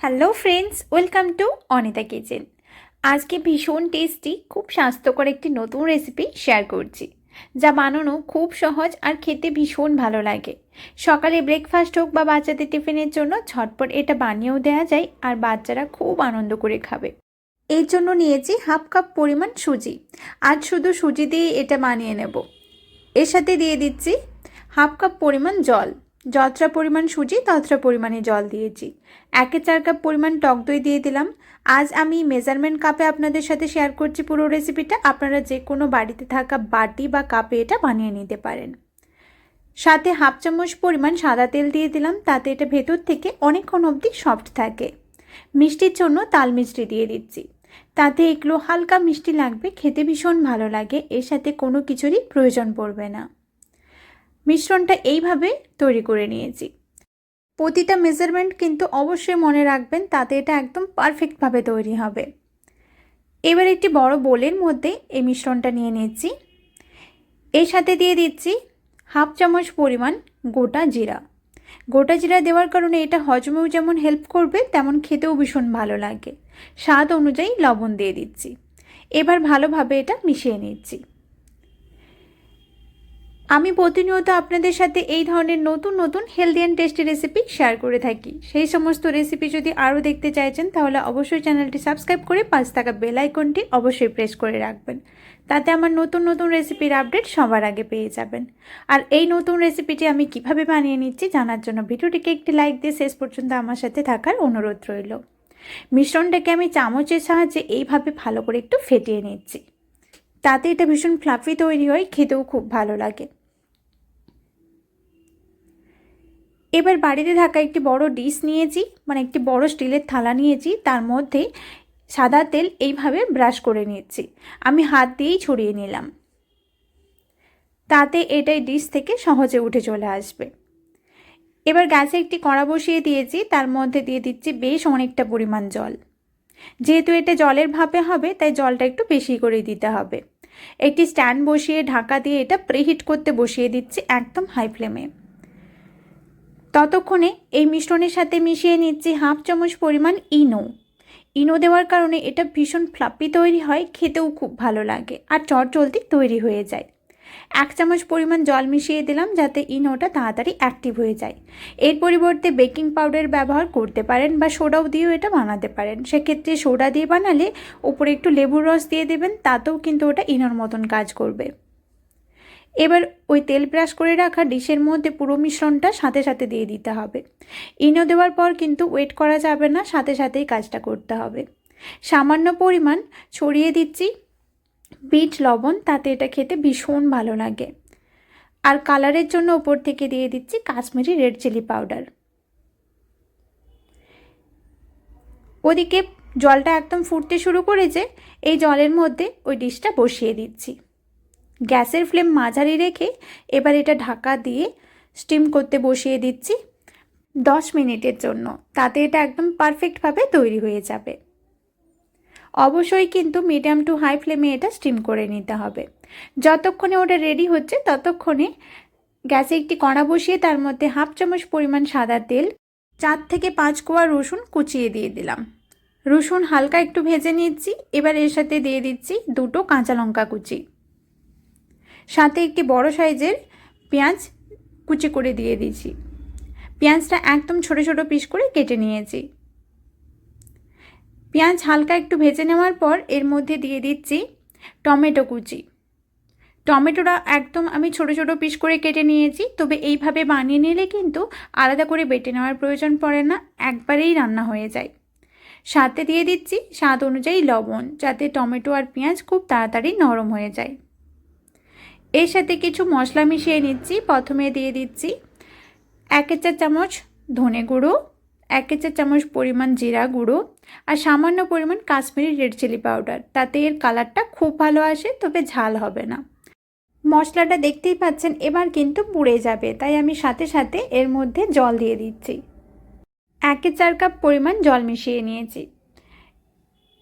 Hello friends welcome to Anita kitchen আজকে ভীষণ tasty খুব স্বাস্থ্যকর একটি নতুন রেসিপি শেয়ার করছি, যা বানানো খুব সহজ আর খেতে ভীষণ ভালো লাগে। সকালে ব্রেকফাস্ট হোক বা বাচ্চাদের টিফিনের জন্য, ঝটপট এটা বানিয়েও দেওয়া যায় আর বাচ্চারা খুব আনন্দ করে খাবে। এর জন্য নিয়েছি হাফ কাপ পরিমাণ সুজি। আজ শুধু সুজি দিয়ে এটা বানিয়ে নেব। এর সাথে দিয়ে দিচ্ছি হাফ কাপ পরিমাণ জল। যতটা পরিমাণ সুজি, ততটা পরিমাণে জল দিয়েছি। একে চার কাপ পরিমাণ টক দই দিয়ে দিলাম। আজ আমি মেজারমেন্ট কাপে আপনাদের সাথে শেয়ার করছি পুরো রেসিপিটা আপনারা যে কোনো বাড়িতে থাকা বাটি বা কাপে এটা বানিয়ে নিতে পারেন। সাথে হাফ চামচ পরিমাণ সাদা তেল দিয়ে দিলাম। তাতে এটা ভেতর থেকে অনেকক্ষণ অবধি সফট থাকে। মিষ্টির জন্য তাল মিষ্টি দিয়ে দিচ্ছি। তাতে এগুলো হালকা মিষ্টি লাগবে, খেতে ভীষণ ভালো লাগে। এর সাথে কোনো কিছুরই প্রয়োজন পড়বে না। মিশ্রণটা এইভাবে তৈরি করে নিয়েছি। প্রতিটা মেজারমেন্ট কিন্তু অবশ্যই মনে রাখবেন, তাতে এটা একদম পারফেক্টভাবে তৈরি হবে। এবার একটি বড় বোলের মধ্যে এই মিশ্রণটা নিয়ে নিচ্ছি। এর সাথে দিয়ে দিচ্ছি হাফ চামচ পরিমাণ গোটা জিরা। গোটা জিরা দেওয়ার কারণে এটা হজমেও যেমন হেল্প করবে, তেমন খেতেও ভীষণ ভালো লাগে। স্বাদ অনুযায়ী লবণ দিয়ে দিচ্ছি। এবার ভালোভাবে এটা মিশিয়ে নিচ্ছি। আমি প্রতিনিয়ত আপনাদের সাথে এই ধরনের নতুন নতুন healthy and tasty recipe share করে থাকি। সেই সমস্ত রেসিপি যদি আরও দেখতে চাইছেন, তাহলে অবশ্যই চ্যানেলটি সাবস্ক্রাইব করে পাঁচ থাকা বেল আইকনটি অবশ্যই প্রেস করে রাখবেন। তাতে আমার নতুন নতুন রেসিপির আপডেট সবার আগে পেয়ে যাবেন। আর এই নতুন রেসিপিটি আমি কীভাবে বানিয়ে নিচ্ছি জানার জন্য ভিডিওটিকে একটি লাইক দিয়ে শেষ পর্যন্ত আমার সাথে থাকার অনুরোধ রইল। মিশ্রণটাকে আমি চামচের সাহায্যে এইভাবে ভালো করে একটু ফেটিয়ে নিচ্ছি। তাতে এটা ভীষণ ফ্লাফি তৈরি হয়, খেতেও খুব ভালো লাগে। এবার বাড়িতে থাকা একটি বড় ডিশ নিয়েছি মানে একটি বড় স্টিলের থালা নিয়েছি, তার মধ্যে সাদা তেল এইভাবে ব্রাশ করে নিচ্ছি আমি হাত দিয়েই ছড়িয়ে নিলাম। তাতে এটাই ডিশ থেকে সহজে উঠে চলে আসবে। এবার গ্যাসে একটি কড়া বসিয়ে দিয়েছি, তার মধ্যে দিয়ে দিচ্ছি বেশ অনেকটা পরিমাণ জল। যেহেতু এটা জলের ভাপে হবে, তাই জলটা একটু বেশি করে দিতে হবে। একটি স্ট্যান্ড বসিয়ে ঢাকা দিয়ে এটা প্রিহিট করতে বসিয়ে দিচ্ছি একদম হাই ফ্লেমে। ততক্ষণে এই মিশ্রণের সাথে মিশিয়ে নিচ্ছি হাফ চামচ পরিমাণ ইনো। ইনো দেওয়ার কারণে এটা ভীষণ ফ্লাপি তৈরি হয়, খেতেও খুব ভালো লাগে আর চট জলদি তৈরি হয়ে যায়। এক চামচ পরিমাণ জল মিশিয়ে দিলাম যাতে ইনোটা তাড়াতাড়ি অ্যাক্টিভ হয়ে যায়। এর পরিবর্তে বেকিং পাউডার ব্যবহার করতে পারেন বা সোডাও দিয়েও এটা বানাতে পারেন। সেক্ষেত্রে সোডা দিয়ে বানালে উপরে একটু লেবুর রস দিয়ে দেবেন, তাতেও কিন্তু ওটা ইনোর মতন কাজ করবে। এবার ওই তেল ব্রাশ করে রাখা ডিশের মধ্যে পুরো মিশ্রণটা সাথে সাথে দিয়ে দিতে হবে। ইনো দেওয়ার পর কিন্তু ওয়েট করা যাবে না, সাথে সাথেই কাজটা করতে হবে। সামান্য পরিমাণ ছড়িয়ে দিচ্ছি বিট লবণ, তাতে এটা খেতে ভীষণ ভালো লাগে। আর কালারের জন্য ওপর থেকে দিয়ে দিচ্ছি কাশ্মীরি রেড চিলি পাউডার। ওদিকে জলটা একদম ফুটতে শুরু করেছে, এই জলের মধ্যে ওই ডিশটা বসিয়ে দিচ্ছি। গ্যাসের ফ্লেম মাঝারি রেখে এবার এটা ঢাকা দিয়ে স্টিম করতে বসিয়ে দিচ্ছি দশ মিনিটের জন্য। তাতে এটা একদম পারফেক্টভাবে তৈরি হয়ে যাবে। অবশ্যই কিন্তু মিডিয়াম টু হাই ফ্লেমে এটা স্টিম করে নিতে হবে। যতক্ষণে ওটা রেডি হচ্ছে ততক্ষণে গ্যাসে একটি কড়া বসিয়ে তার মধ্যে হাফ চামচ পরিমাণ সাদা তেল, চার থেকে পাঁচ কোয়া রসুন কুচিয়ে দিয়ে দিলাম। রসুন হালকা একটু ভেজে নিচ্ছি। এবার এর সাথে দিয়ে দিচ্ছি দুটো কাঁচা লঙ্কা কুচি। সাথে একটি বড় সাইজের পেঁয়াজ কুচি করে দিয়ে দিয়েছি। পেঁয়াজটা একদম ছোট ছোট পিস করে কেটে নিয়েছি। পেঁয়াজ হালকা একটু ভেজে নেওয়ার পর এর মধ্যে দিয়ে দিচ্ছি টমেটো কুচি। টমেটোটা একদম আমি ছোট ছোট পিস করে কেটে নিয়েছি, তবে এইভাবে বানিয়ে নিলে কিন্তু আলাদা করে বেটে নেওয়ার প্রয়োজন পড়ে না, একবারেই রান্না হয়ে যায়। সাথে দিয়ে দিচ্ছি স্বাদ অনুযায়ী লবণ, যাতে টমেটো আর পেঁয়াজ খুব তাড়াতাড়ি নরম হয়ে যায়। এর সাথে কিছু মশলা মিশিয়ে নিচ্ছি। প্রথমে দিয়ে দিচ্ছি এক চা চামচ ধনে গুঁড়ো, এক চা চামচ পরিমাণ জিরা গুঁড়ো আর সামান্য পরিমাণ কাশ্মীরি রেড চিলি পাউডার। তাতে এর কালারটা খুব ভালো আসে, তবে ঝাল হবে না। মশলাটা দেখতেই পাচ্ছেন, এবার কিন্তু পুড়ে যাবে, তাই আমি সাথে সাথে এর মধ্যে জল দিয়ে দিচ্ছি। একে চার কাপ পরিমাণ জল মিশিয়ে নিয়েছি।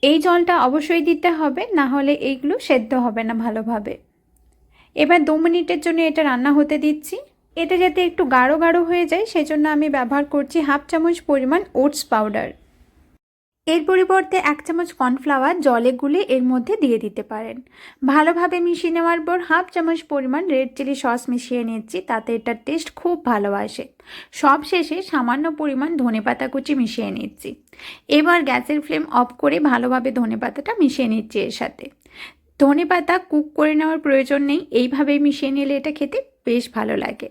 এই জলটা অবশ্যই দিতে হবে, না হলে এইগুলো সেদ্ধ হবে না ভালোভাবে। এবার দু মিনিটের জন্য এটা রান্না হতে দিচ্ছি। এটা যাতে একটু গাঢ় গাঢ় হয়ে যায়, সেজন্য আমি ব্যবহার করছি হাফ চামচ পরিমাণ ওটস পাউডার। এর পরিবর্তে এক চামচ কর্নফ্লাওয়ার জলে গুলে এর মধ্যে দিয়ে দিতে পারেন। ভালোভাবে মিশিয়ে নেওয়ার পর হাফ চামচ পরিমাণ রেড চিলি সস মিশিয়ে নিচ্ছি, তাতে এটার টেস্ট খুব ভালো আসে। সব শেষে সামান্য পরিমাণ ধনেপাতা কুচি মিশিয়ে নিচ্ছি। এবার গ্যাসের ফ্লেম অফ করে ভালোভাবে ধনেপাতাটা মিশিয়ে নিচ্ছি এর সাথে। ধনেপাতা কুক করে নেওয়ার প্রয়োজন নেই। এইভাবেই মিশিয়ে নিলে এটা খেতে বেশ ভালো লাগে।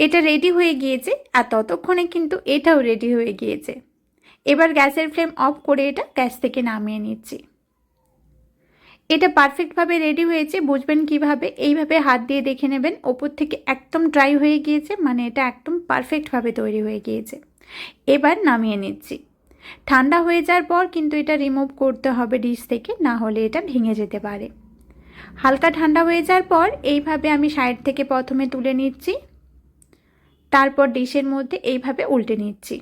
এটা রেডি হয়ে গিয়েছে আর ততক্ষণে কিন্তু এটাও রেডি হয়ে গিয়েছে। এবার গ্যাসের ফ্লেম অফ করে এটা গ্যাস থেকে নামিয়ে নিচ্ছি। এটা পারফেক্টভাবে রেডি হয়েছে, বুঝবেন কীভাবে? এইভাবে হাত দিয়ে দেখে নেবেন, ওপর থেকে একদম ড্রাই হয়ে গিয়েছে মানে এটা একদম পারফেক্টভাবে তৈরি হয়ে গিয়েছে। এবার নামিয়ে নিচ্ছি। ঠান্ডা হয়ে যাওয়ার পর কিন্তু এটা রিমুভ করতে হবে ডিশ থেকে, না হলে এটা ভেঙে যেতে পারে। হালকা ঠান্ডা হয়ে যাওয়ার পর এইভাবে আমি সাইড থেকে প্রথমে তুলে নিচ্ছি, তারপর ডিশের মধ্যে এইভাবে উল্টে নিচ্ছি।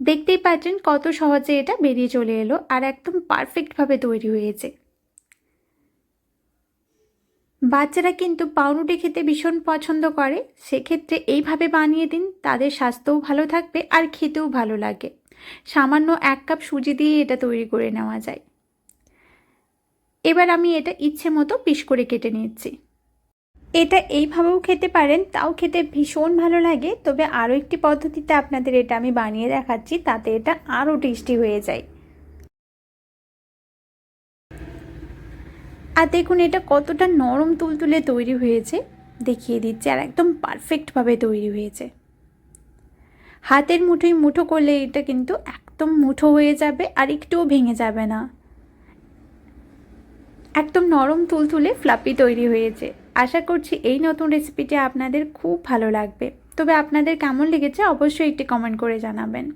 দেখতেই পাচ্ছেন কত সহজে এটা বেরিয়ে চলে এলো আর একদম পারফেক্টভাবে তৈরি হয়েছে। বাচ্চারা কিন্তু পাউরুটি খেতে ভীষণ পছন্দ করে, সেক্ষেত্রে এইভাবে বানিয়ে দিন, তাদের স্বাস্থ্যও ভালো থাকবে আর খেতেও ভালো লাগে। সামান্য এক কাপ সুজি দিয়ে এটা তৈরি করে নেওয়া যায়। এবার আমি এটা ইচ্ছে মতো পিস করে কেটে নিচ্ছি। এটা এইভাবেও খেতে পারেন, তাও খেতে ভীষণ ভালো লাগে, তবে আরও একটি পদ্ধতিতে আপনাদের এটা আমি বানিয়ে দেখাচ্ছি, তাতে এটা আরও টেস্টি হয়ে যায়। আর দেখুন, এটা কতটা নরম তুলতুলে তৈরি হয়েছে। দেখিয়ে দিচ্ছে, আর একদম পারফেক্টভাবে তৈরি হয়েছে। হাতের মুঠোয় মুঠো করলে এটা কিন্তু একদম মুঠো হয়ে যাবে আর একটুও ভেঙে যাবে না। একদম নরম তুলতুলে ফ্লাপি তৈরি হয়েছে। আশা করছি এই নতুন রেসিপিটি আপনাদের খুব ভালো লাগবে। তবে আপনাদের কেমন লেগেছে অবশ্যই একটি কমেন্ট করে জানাবেন।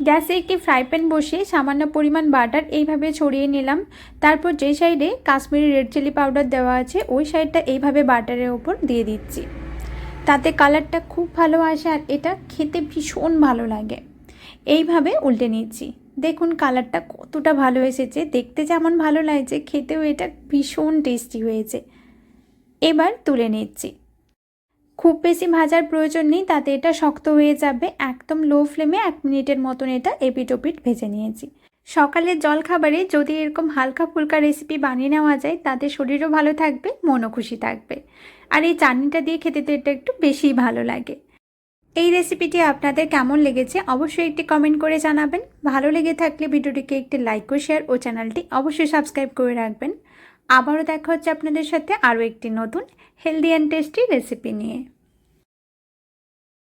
গ্যাসে একটি ফ্রাই প্যান বসিয়ে সামান্য পরিমাণ বাটার এইভাবে ছড়িয়ে নিলাম। তারপর যে সাইডে কাশ্মীরি রেড চিলি পাউডার দেওয়া আছে, ওই সাইডটা এইভাবে বাটারের ওপর দিয়ে দিচ্ছি। তাতে কালারটা খুব ভালো আসে আর এটা খেতে ভীষণ ভালো লাগে। এইভাবে উল্টে নিচ্ছি। দেখুন কালারটা কতটা ভালো এসেছে। দেখতে যেমন ভালো লাগছে, খেতেও এটা ভীষণ টেস্টি হয়েছে। এবার তুলে নিচ্ছি। খুব বেশি ভাজার প্রয়োজন নেই, তাতে এটা শক্ত হয়ে যাবে। একদম লো ফ্লেমে এক মিনিটের মতন এটা এপিটোপিট ভেজে নিয়েছি। সকালের জলখাবারে যদি এরকম হালকা ফুলকা রেসিপি বানিয়ে নেওয়া যায়, তাতে শরীরও ভালো থাকবে, মনও খুশি থাকবে। আর এই চাটনিটা দিয়ে খেতে তো এটা একটু বেশিই ভালো লাগে। এই রেসিপিটি আপনাদের কেমন লেগেছে অবশ্যই একটি কমেন্ট করে জানাবেন। ভালো লেগে থাকলে ভিডিওটিকে একটি লাইক ও শেয়ার ও চ্যানেলটি অবশ্যই সাবস্ক্রাইব করে রাখবেন। আবারও দেখা হচ্ছে আপনাদের সাথে আরও একটি নতুন হেলদি অ্যান্ড টেস্টি রেসিপি নিয়ে।